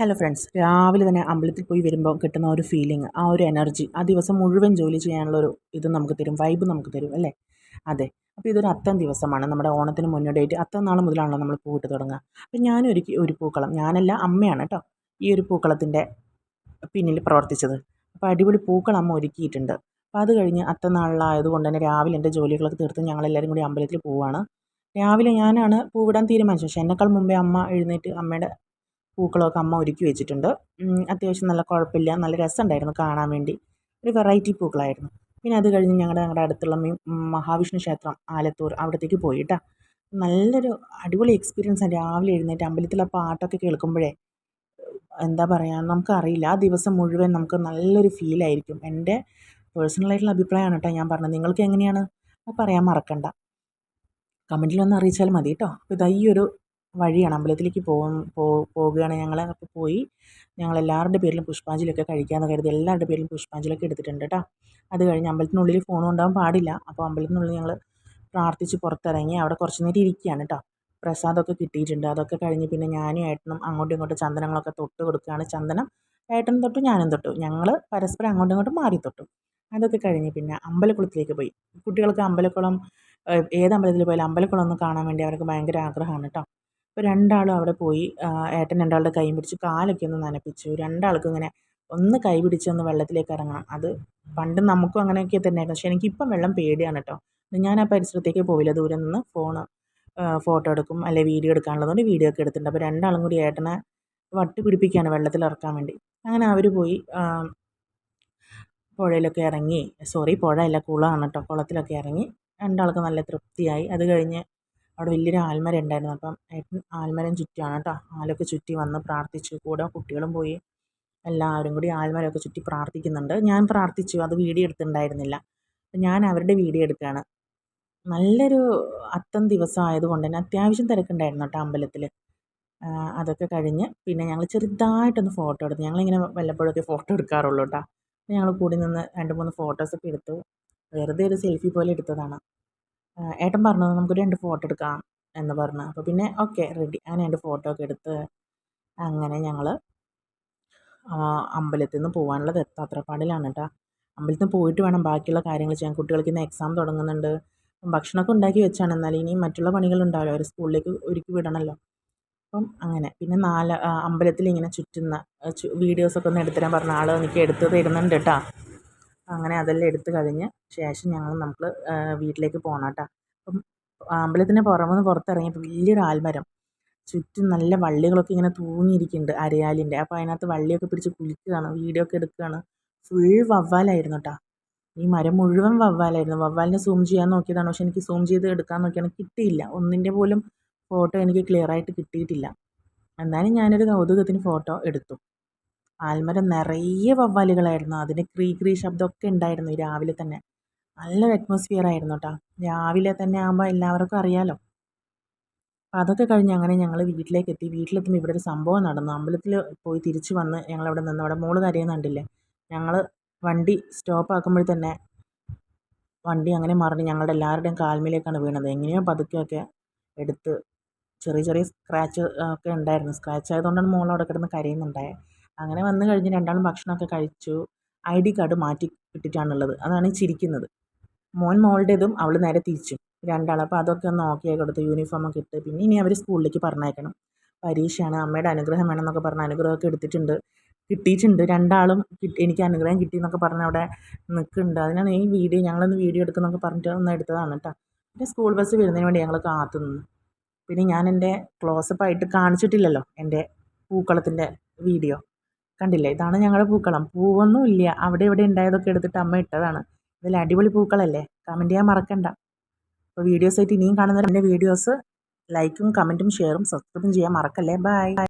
Hello friends രാവിലെ തന്നെ അമ്പലത്തിൽ പോയി വരുമ്പോൾ കിട്ടുന്ന ഒരു ഫീലിംഗ് ആ ഒരു എനർജി ആ ദിവസം മുഴുവൻ ജോലി ചെയ്യാനുള്ള ഒരു ഇത് നമുക്ക് തരും വൈബ് നമുക്ക് തരും അല്ലേ? അതെ. അപ്പോൾ ഇതൊരു അത്തം ദിവസമാണ്. നമ്മുടെ ഓണത്തിന് മുന്നോടിയായിട്ട് അത്തം നാൾ മുതലാണല്ലോ നമ്മൾ പൂവിട്ട് തുടങ്ങുക. അപ്പോൾ ഞാനൊരുക്കി ഒരു പൂക്കളം ഞാനല്ല അമ്മയാണ് കേട്ടോ ഈ ഒരു പൂക്കളത്തിന്റെ പിന്നിൽ പ്രവർത്തിച്ചത്. അപ്പോൾ അടിപൊളി പൂക്കളം അമ്മ ഒരുക്കിയിട്ടുണ്ട്. അപ്പോൾ അത് കഴിഞ്ഞ് അത്തം നാളിലായതുകൊണ്ട് തന്നെ രാവിലെ എന്റെ ജോലികളൊക്കെ തീർത്ത് ഞങ്ങളെല്ലാവരും കൂടി അമ്പലത്തിൽ പോവുകയാണ്. രാവിലെ ഞാനാണ് പൂവിടാൻ തീരുമാനിച്ചത്. പക്ഷേ എന്നെക്കാൾ മുമ്പേ അമ്മ എഴുന്നേറ്റ് അമ്മയുടെ പൂക്കളമൊക്കെ അമ്മ ഒരുക്കി വെച്ചിട്ടുണ്ട്. അത്യാവശ്യം നല്ല കുഴപ്പമില്ല. നല്ല രസമുണ്ടായിരുന്നു കാണാൻ വേണ്ടി. ഒരു വെറൈറ്റി പൂക്കളായിരുന്നു. പിന്നെ അത് കഴിഞ്ഞ് ഞങ്ങളുടെ ഞങ്ങളുടെ അടുത്തുള്ള മഹാവിഷ്ണു ക്ഷേത്രം ആലത്തൂർ അവിടത്തേക്ക് പോയിട്ടാ. നല്ലൊരു അടിപൊളി എക്സ്പീരിയൻസ് ആണ് രാവിലെ എഴുന്നേറ്റ് അമ്പലത്തിലെ പാട്ടൊക്കെ കേൾക്കുമ്പോഴേ എന്താ പറയുക നമുക്കറിയില്ല. ആ ദിവസം മുഴുവൻ നമുക്ക് നല്ലൊരു ഫീലായിരിക്കും എന്റെ പേഴ്സണലായിട്ടുള്ള അഭിപ്രായമാണ് കേട്ടോ ഞാൻ പറഞ്ഞത്. നിങ്ങൾക്ക് എങ്ങനെയാണ്? പറയാൻ മറക്കണ്ട. കമന്റിൽ അറിയിച്ചാൽ മതി കേട്ടോ. അപ്പോൾ ഇതാ ഒരു വഴിയാണ്. അമ്പലത്തിലേക്ക് പോകും പോകുകയാണ്. ഞങ്ങൾ അപ്പോൾ പോയി. ഞങ്ങൾ എല്ലാവരുടെ പേരിലും പുഷ്പാഞ്ജലിയൊക്കെ കഴിക്കാമെന്ന് കരുതി എല്ലാവരുടെ പേരിലും പുഷ്പാഞ്ജലിയൊക്കെ എടുത്തിട്ടുണ്ട് കേട്ടോ അത് കഴിഞ്ഞ് അമ്പലത്തിനുള്ളിൽ ഫോൺ ഉണ്ടാകാൻ പാടില്ല. അപ്പോൾ അമ്പലത്തിനുള്ളിൽ ഞങ്ങൾ പ്രാർത്ഥിച്ച് പുറത്തിറങ്ങി അവിടെ കുറച്ച് നേരം ഇരിക്കുകയാണ് കേട്ടോ പ്രസാദമൊക്കെ കിട്ടിയിട്ടുണ്ട്. അതൊക്കെ കഴിഞ്ഞ് പിന്നെ ഞാനും ഏട്ടനും അങ്ങോട്ടും ഇങ്ങോട്ടും ചന്ദനങ്ങളൊക്കെ തൊട്ട് കൊടുക്കുകയാണ്. ചന്ദനം ഏട്ടനും തൊട്ടു ഞാനും തൊട്ടു. ഞങ്ങൾ പരസ്പരം അങ്ങോട്ടും ഇങ്ങോട്ടും മാറി തൊട്ടു. അതൊക്കെ കഴിഞ്ഞ് പിന്നെ അമ്പലക്കുളത്തിലേക്ക് പോയി. കുട്ടികൾക്ക് അമ്പലക്കുളം ഏത് അമ്പലത്തിൽ പോയാലും അമ്പലക്കുളം ഒന്ന് കാണാൻ വേണ്ടി അവർക്ക് ഭയങ്കര ആഗ്രഹമാണ് കേട്ടോ അപ്പോൾ രണ്ടാളും അവിടെ പോയി ഏട്ടൻ രണ്ടാളുടെ കൈയും പിടിച്ച് കാലൊക്കെ ഒന്ന് നനപ്പിച്ചു. രണ്ടാൾക്കും ഇങ്ങനെ ഒന്ന് കൈ പിടിച്ചൊന്ന് വെള്ളത്തിലേക്ക് ഇറങ്ങണം. അത് പണ്ട് നമുക്കും അങ്ങനെയൊക്കെ തന്നെയായിരുന്നു. പക്ഷേ എനിക്കിപ്പം വെള്ളം പേടിയാണ് കേട്ടോ. ഞാൻ ആ പരിസരത്തേക്ക് പോയില്ല ദൂരെ നിന്ന് ഫോണ് ഫോട്ടോ എടുക്കും അല്ലെ വീഡിയോ എടുക്കാനുള്ളതുകൊണ്ട് വീഡിയോ ഒക്കെ എടുത്തിട്ടുണ്ട്. അപ്പോൾ രണ്ടാളും കൂടി ഏട്ടനെ വട്ടി പിടിപ്പിക്കുകയാണ് വെള്ളത്തിൽ ഇറക്കാൻ വേണ്ടി. അങ്ങനെ അവർ പോയി പുഴയിലൊക്കെ ഇറങ്ങി. സോറി പുഴയല്ല കുളമാണ് കേട്ടോ. കുളത്തിലൊക്കെ ഇറങ്ങി. രണ്ടാൾക്ക് നല്ല തൃപ്തിയായി. അത് കഴിഞ്ഞ് അവിടെ വലിയൊരു ആൽമരം ഉണ്ടായിരുന്നു. അപ്പം ഏട്ടൻ ആൽമരം ചുറ്റുകയാണ് കേട്ടോ. ആലൊക്കെ ചുറ്റി വന്ന് പ്രാർത്ഥിച്ചു. കൂടെ കുട്ടികളും പോയി. എല്ലാവരും കൂടി ആൽമരമൊക്കെ ചുറ്റി പ്രാർത്ഥിക്കുന്നുണ്ട്. ഞാൻ പ്രാർത്ഥിച്ചു. അത് വീഡിയോ എടുത്തിട്ടുണ്ടായിരുന്നില്ല. ഞാൻ അവരുടെ വീഡിയോ എടുക്കുകയാണ്. നല്ലൊരു അത്തം ദിവസം ആയതുകൊണ്ട് തന്നെ അത്യാവശ്യം തിരക്കുണ്ടായിരുന്നു കേട്ടോ അമ്പലത്തിൽ അതൊക്കെ കഴിഞ്ഞ് പിന്നെ ഞങ്ങൾ ചെറുതായിട്ടൊന്ന് ഫോട്ടോ എടുത്തു. ഞങ്ങളിങ്ങനെ വല്ലപ്പോഴൊക്കെ ഫോട്ടോ എടുക്കാറുള്ളൂ കേട്ടോ. ഞങ്ങൾ കൂടി നിന്ന് രണ്ട് മൂന്ന് ഫോട്ടോസൊക്കെ എടുത്തു. വെറുതെ ഒരു സെൽഫി പോലെ എടുത്തതാണ്. ഏട്ടൻ പറഞ്ഞു നമുക്ക് രണ്ട് ഫോട്ടോ എടുക്കാം എന്ന് പറഞ്ഞു. അപ്പോൾ പിന്നെ ഓക്കെ റെഡി. അങ്ങനെ രണ്ട് ഫോട്ടോ ഒക്കെ എടുത്ത് അങ്ങനെ ഞങ്ങൾ അമ്പലത്തിൽ നിന്ന് പോകാനുള്ളത് എത്താത്രപ്പാടിലാണ് കേട്ടോ അമ്പലത്തിൽ നിന്ന് പോയിട്ട് വേണം ബാക്കിയുള്ള കാര്യങ്ങൾ ചെയ്യാൻ. കുട്ടികൾക്ക് ഇന്ന് എക്സാം തുടങ്ങുന്നുണ്ട്. ഭക്ഷണമൊക്കെ ഉണ്ടാക്കി വെച്ചാണ്. എന്നാൽ ഇനി മറ്റുള്ള പണികളുണ്ടാവില്ല അവർ സ്കൂളിലേക്ക് ഒരുക്കി വിടണമല്ലോ അപ്പം അങ്ങനെ. പിന്നെ നാല് അമ്പലത്തിൽ ഇങ്ങനെ ചുറ്റുന്ന വീഡിയോസൊക്കെ ഒന്ന് എടുത്തരാൻ പറഞ്ഞ ആൾ എനിക്ക് എടുത്ത് തരുന്നുണ്ട് കേട്ടോ അങ്ങനെ അതെല്ലാം എടുത്ത് കഴിഞ്ഞ് ശേഷം ഞങ്ങൾ നമ്മൾ വീട്ടിലേക്ക് പോകണം കേട്ടോ. അപ്പം അമ്പലത്തിന്റെ പുറമെ പുറത്തിറങ്ങിയപ്പോൾ വലിയൊരു ആൽമരം. ചുറ്റും നല്ല വള്ളികളൊക്കെ ഇങ്ങനെ തൂങ്ങിയിരിക്കുന്നുണ്ട് അരയാലിന്റെ അപ്പോൾ അതിനകത്ത് വള്ളിയൊക്കെ പിടിച്ച് കുലിക്കുകയാണ് വീഡിയോ ഒക്കെ എടുക്കുകയാണ്. ഫുൾ വവ്വാലായിരുന്നു കേട്ടോ. ഈ മരം മുഴുവൻ വവ്വാലായിരുന്നു. വവ്വാലിനെ സൂം ചെയ്യാൻ നോക്കിയതാണ്. പക്ഷെ എനിക്ക് സൂം ചെയ്ത് എടുക്കാൻ നോക്കിയാണ്. കിട്ടിയില്ല. ഒന്നിന്റെ പോലും ഫോട്ടോ എനിക്ക് ക്ലിയറായിട്ട് കിട്ടിയിട്ടില്ല. എന്നാലും ഞാനൊരു കൗതുകത്തിന് ഫോട്ടോ എടുത്തു. ആൽമരം നിറയെ വവ്വാലുകളായിരുന്നു. അതിന് ക്രീ ക്രീ ശബ്ദമൊക്കെ ഉണ്ടായിരുന്നു രാവിലെ തന്നെ. നല്ലൊരു അറ്റ്മോസ്ഫിയർ ആയിരുന്നു കേട്ടോ രാവിലെ തന്നെ ആകുമ്പോൾ എല്ലാവർക്കും അറിയാലോ. അപ്പോൾ അതൊക്കെ കഴിഞ്ഞ് അങ്ങനെ ഞങ്ങൾ വീട്ടിലേക്ക് എത്തി. വീട്ടിലെത്തുമ്പോൾ ഇവിടെ ഒരു സംഭവം നടന്നു. അമ്പലത്തിൽ പോയി തിരിച്ചു വന്ന് ഞങ്ങളവിടെ നിന്ന്. അവിടെ മോൾ കരയുന്നുണ്ടില്ലേ ഞങ്ങൾ വണ്ടി സ്റ്റോപ്പ് ആക്കുമ്പോൾ തന്നെ വണ്ടി അങ്ങനെ മറിഞ്ഞ് ഞങ്ങളുടെ എല്ലാവരുടെയും കാൽമേലേക്കാണ് വീണത്. എങ്ങനെയോ പതുക്കെയൊക്കെ എടുത്ത് ചെറിയ ചെറിയ സ്ക്രാച്ച് ഒക്കെ ഉണ്ടായിരുന്നു. സ്ക്രാച്ച് ആയതുകൊണ്ടാണ് മോൾ അവിടെ കിടന്ന് കരയുന്നുണ്ടായത് അങ്ങനെ വന്നു കഴിഞ്ഞ് രണ്ടാളും ഭക്ഷണമൊക്കെ കഴിച്ചു. ഐ ഡി കാർഡ് മാറ്റി ഇട്ടിട്ടാണുള്ളത്. അതാണ് ചിരിക്കുന്നത്. മോൻ മോളുടേതും അവൾ നേരെ തിരിച്ചു. രണ്ടാളും അപ്പോൾ അതൊക്കെ ഒന്ന് ഓക്കെ ആയി കൊടുത്ത് യൂണിഫോമൊക്കെ ഇട്ട്. പിന്നെ ഇനി അവർ സ്കൂളിലേക്ക് പറഞ്ഞേക്കണം പരീക്ഷയാണ്. അമ്മയുടെ അനുഗ്രഹം വേണമെന്നൊക്കെ പറഞ്ഞ് അനുഗ്രഹമൊക്കെ എടുത്തിട്ടുണ്ട്. കിട്ടിയിട്ടുണ്ട്. രണ്ടാളും എനിക്ക് അനുഗ്രഹം കിട്ടി എന്നൊക്കെ പറഞ്ഞ് അവിടെ നിൽക്കുന്നുണ്ട്. അതിനാണ് ഈ വീഡിയോ ഞങ്ങളൊന്ന് വീഡിയോ എടുക്കുന്നൊക്കെ പറഞ്ഞിട്ട് ഒന്ന് എടുത്തതാണ് കേട്ടോ. പിന്നെ സ്കൂൾ ബസ് വരുന്നതിന് വേണ്ടി ഞങ്ങൾ കാത്തു നിന്നു. പിന്നെ ഞാൻ എന്റെ ക്ലോസപ്പായിട്ട് കാണിച്ചിട്ടില്ലല്ലോ എന്റെ പൂക്കളത്തിന്റെ വീഡിയോ. കണ്ടില്ലേ? ഇതാണ് ഞങ്ങളുടെ പൂക്കളം. പൂവൊന്നും ഇല്ല. അവിടെ ഇവിടെ ഉണ്ടായതൊക്കെ എടുത്തിട്ട് അമ്മ ഇട്ടതാണ്. ഇതിൽ അടിപൊളി പൂക്കളല്ലേ? കമന്റ് ചെയ്യാൻ മറക്കണ്ട. അപ്പോൾ വീഡിയോസ് ആയിട്ട് ഇനിയും കാണുന്ന എന്റെ വീഡിയോസ് ലൈക്കും കമന്റും ഷെയറും സബ്സ്ക്രൈബും ചെയ്യാൻ മറക്കല്ലേ? ബൈ